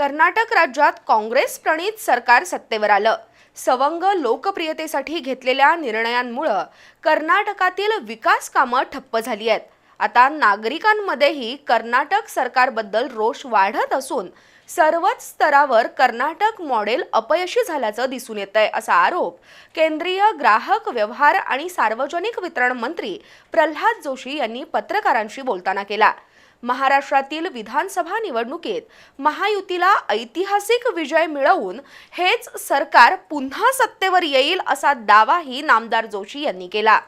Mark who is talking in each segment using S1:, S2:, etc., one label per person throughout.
S1: कर्नाटक राज्यात काँग्रेस प्रणित सरकार सत्तेवर आलं. सवंग लोकप्रियतेसाठी घेतलेल्या निर्णयांमुळं कर्नाटकातील विकास कामं ठप्प झाली आहेत. आता नागरिकांमध्येही कर्नाटक सरकारबद्दल रोष वाढत असून सर्वच स्तरावर कर्नाटक मॉडेल अपयशी झाल्याचं दिसून येत आहे असा आरोप केंद्रीय ग्राहक व्यवहार आणि सार्वजनिक वितरण मंत्री प्रल्हाद जोशी यांनी पत्रकारांशी बोलताना केला. महाराष्ट्रातील विधानसभा निवडणुकीत महायुतीला ऐतिहासिक विजय मिळवून हेच सरकार पुन्हा सत्तेवर येईल असा दावाही नामदार जोशी यांनी केला.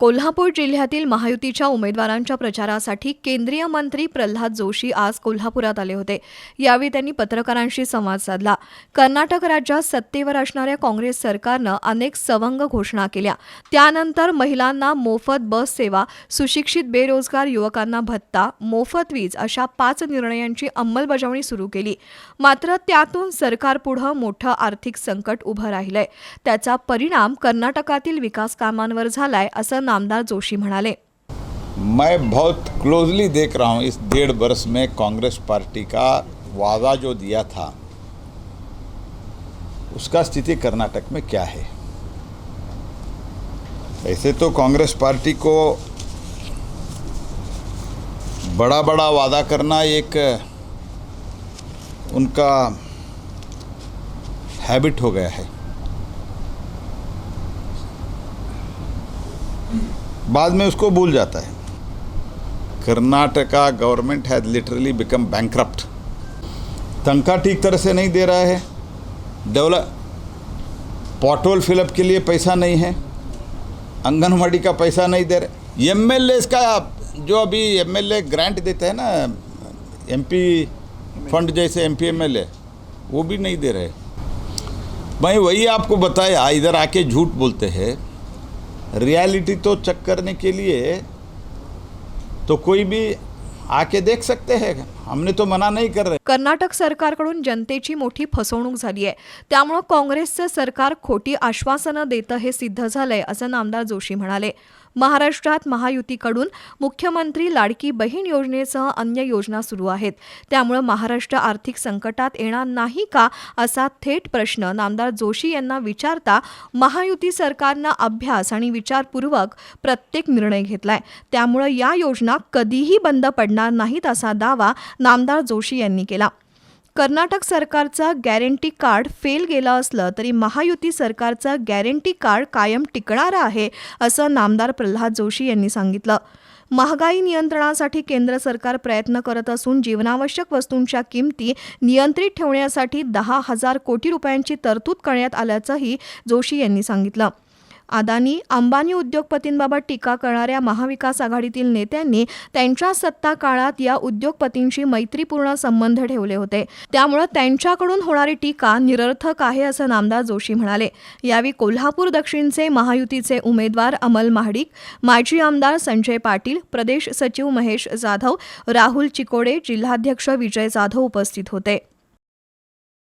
S2: कोल्हापूर जिल्ह्यातील महायुतीच्या उमेदवारांच्या प्रचारासाठी केंद्रीय मंत्री प्रल्हाद जोशी आज कोल्हापुरात आले होते. यावेळी त्यांनी पत्रकारांशी संवाद साधला. कर्नाटक राज्यात सत्तेवर असणाऱ्या काँग्रेस सरकारनं अनेक सवंग घोषणा केल्या. त्यानंतर महिलांना मोफत बस सेवा सुशिक्षित बेरोजगार युवकांना भत्ता मोफत वीज अशा पाच निर्णयांची अंमलबजावणी सुरू केली. मात्र त्यातून सरकारपुढं मोठं आर्थिक संकट उभं राहिलंय. त्याचा परिणाम कर्नाटकातील विकास कामांवर झालाय असं नामदार जोशी म्हणाले.
S3: मैं बहुत क्लोजली देख रहा हूँ इस डेढ़ वर्ष में कांग्रेस पार्टी का वादा जो दिया था, उसका स्थिति कर्नाटक में क्या है? ऐसे तो कांग्रेस पार्टी को बड़ा बड़ा वादा करना एक, उनका हैबिट हो गया है। बाद में उसको भूल जाता है। Karnataka government has literally become bankrupt तनख्वाह ठीक तरह से नहीं दे रहा है। डेवलप पॉटोल फिलअप के लिए पैसा नहीं है। आंगनवाड़ी का पैसा नहीं दे रहे। एम एल का जो अभी एम एल ग्रांट देते हैं ना एम पी फंड जैसे एम पी एम एल वो भी नहीं दे रहे। भाई वही आपको बताया, इधर आके झूठ बोलते हैं। रियलिटी तो चेक करने के लिए तो कोई भी आके देख सकते हैं। हमने तो मना नहीं कर रहे।
S2: कर्नाटक सरकारकडून जनतेची मोठी फसवणूक झाली आहे. त्यामुळं काँग्रेसचं सरकार खोटी आश्वासनं देतं हे सिद्ध झालंय असं नामदार जोशी म्हणाले. महाराष्ट्रात महायुतीकडून मुख्यमंत्री लाडकी बहीण योजनेसह अन्य योजना सुरू आहेत. त्यामुळं महाराष्ट्र आर्थिक संकटात येणार नाही का असा थेट प्रश्न नामदार जोशी यांना विचारता महायुती सरकारनं अभ्यास आणि विचारपूर्वक प्रत्येक निर्णय घेतलाय. त्यामुळं या योजना कधीही बंद पडणार नाहीत असा दावा नामदार जोशी यांनी केला. कर्नाटक सरकारचा गॅरंटी कार्ड फेल गेलं असलं तरी महायुती सरकारचं गॅरंटी कार्ड कायम टिकणारं आहे असं नामदार प्रल्हाद जोशी यांनी सांगितलं. महागाई नियंत्रणासाठी केंद्र सरकार प्रयत्न करत असून जीवनावश्यक वस्तूंच्या किमती नियंत्रित ठेवण्यासाठी दहा हजार कोटी रुपयांची तरतूद करण्यात आल्याचंही जोशी यांनी सांगितलं. अदानी अंबानी उद्योगपतींबाबत टीका करणाऱ्या महाविकास आघाडीतील नेत्यांनी त्यांच्या सत्ता काळात या उद्योगपतींशी मैत्रीपूर्ण संबंध ठेवले होते. त्यामुळे त्यांच्याकडून होणारी टीका निरर्थक आहे असं नामदार जोशी म्हणाले. यावेळी कोल्हापूर दक्षिणचे महायुतीचे उमेदवार अमल महाडिक माजी आमदार संजय पाटील प्रदेश सचिव महेश जाधव राहुल चिकोडे जिल्हाध्यक्ष विजय जाधव उपस्थित होते.